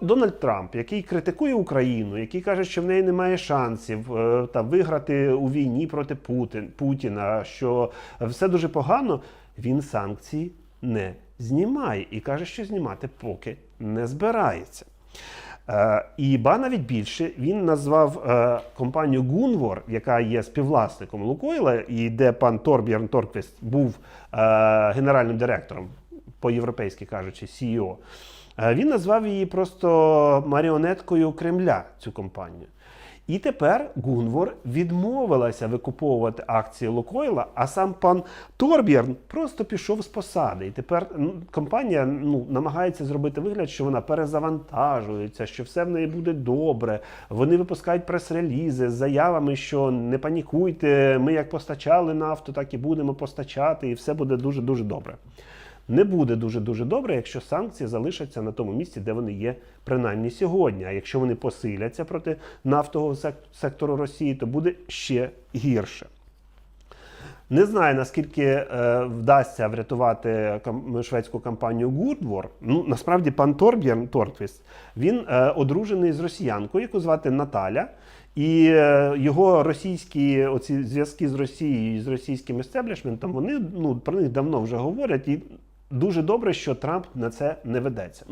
Дональд Трамп, який критикує Україну, який каже, що в неї немає шансів е, та виграти у війні проти Путін, Путіна, що все дуже погано, він санкції не знімає і каже, що знімати поки не збирається. Е, І ба навіть більше він назвав е, компанію Gunvor, яка є співвласником Лукойла, і де пан Торбjörn Торквіст був генеральним директором, по-європейськи кажучи, CEO. Е, Він назвав її просто маріонеткою Кремля, цю компанію. І тепер Гунвор відмовилася викуповувати акції Лукойла, а сам пан Торбєрн просто пішов з посади. І тепер компанія ну, намагається зробити вигляд, що вона перезавантажується, що все в неї буде добре. Вони випускають прес-релізи з заявами, що не панікуйте, ми як постачали нафту, так і будемо постачати, і все буде дуже дуже добре. Не буде дуже дуже добре, якщо санкції залишаться на тому місці, де вони є принаймні сьогодні. А якщо вони посиляться проти нафтового сектору Росії, то буде ще гірше. Не знаю, наскільки е, вдасться врятувати шведську компанію Гудвор. Ну, насправді, пан Торбjörn Торквіст, він е, одружений з росіянкою, яку звати Наталя. І е, його російські оці зв'язки з Росією і з російським естеблішментом, вони ну, про них давно вже говорять. І дуже добре, що Трамп на це не ведеться.